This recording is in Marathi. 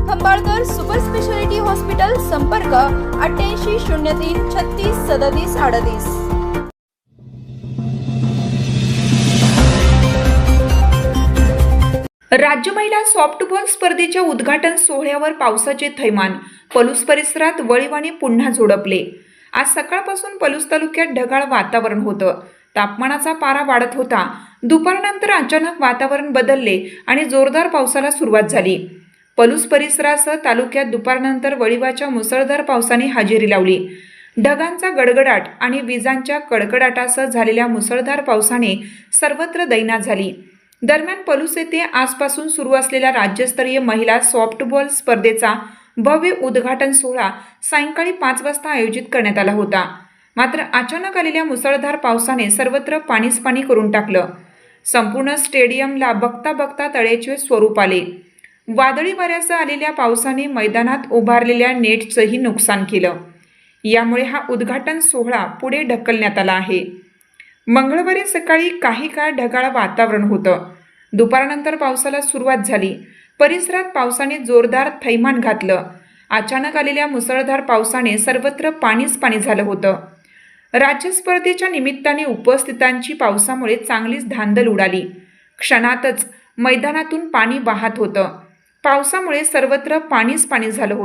खंबाळकर सुपर स्पेशालिटी हॉस्पिटल संपर्क अठ्ठ्याऐंशी शून्य तीन छत्तीस सदतीस अडतीस. राज्य महिला सॉफ्टबॉल स्पर्धेच्या उद्घाटन सोहळ्यावर पावसाचे थैमान पलूस परिसरात वळीवाने पुन्हा झोडपले. आज सकाळपासून पलूस तालुक्यात ढगाळ वातावरण होतं. तापमानाचा पारा वाढत होता. दुपारनंतर अचानक वातावरण बदलले आणि जोरदार पावसाला सुरुवात झाली. पलूस परिसरासह तालुक्यात दुपारनंतर वळिवाच्या मुसळधार पावसाने हजेरी लावली. ढगांचा गडगडाट आणि विजांच्या कडकडाटासह झालेल्या मुसळधार पावसाने सर्वत्र दैना झाली. दरम्यान पलूस येथे आजपासून सुरू असलेल्या राज्यस्तरीय महिला सॉफ्टबॉल स्पर्धेचा भव्य उद्घाटन सोहळा सायंकाळी पाच वाजता आयोजित करण्यात आला होता. मात्र अचानक आलेल्या मुसळधार पावसाने सर्वत्र पाणीच पाणी करून टाकलं. संपूर्ण स्टेडियमला बघता बघता तळ्याचे स्वरूप आले. वादळी वाऱ्यासह आलेल्या पावसाने मैदानात उभारलेल्या नेटचंही नुकसान केलं. यामुळे हा उद्घाटन सोहळा पुढे ढकलण्यात आला आहे. मंगळवारी सकाळी काही काळ ढगाळ वातावरण होतं. दुपारनंतर पावसाला सुरुवात झाली. परिसरात पावसाने जोरदार थैमान घातलं. अचानक आलेल्या मुसळधार पावसाने सर्वत्र पाणीच पाणी झालं होतं. राज्य स्पर्धेच्या निमित्ताने उपस्थितांची पावसामुळे चांगलीच धांदल उडाली. क्षणातच मैदानातून पाणी वाहत होतं. पावसामुळे सर्वत्र पाणीच पाणी झालं होतं.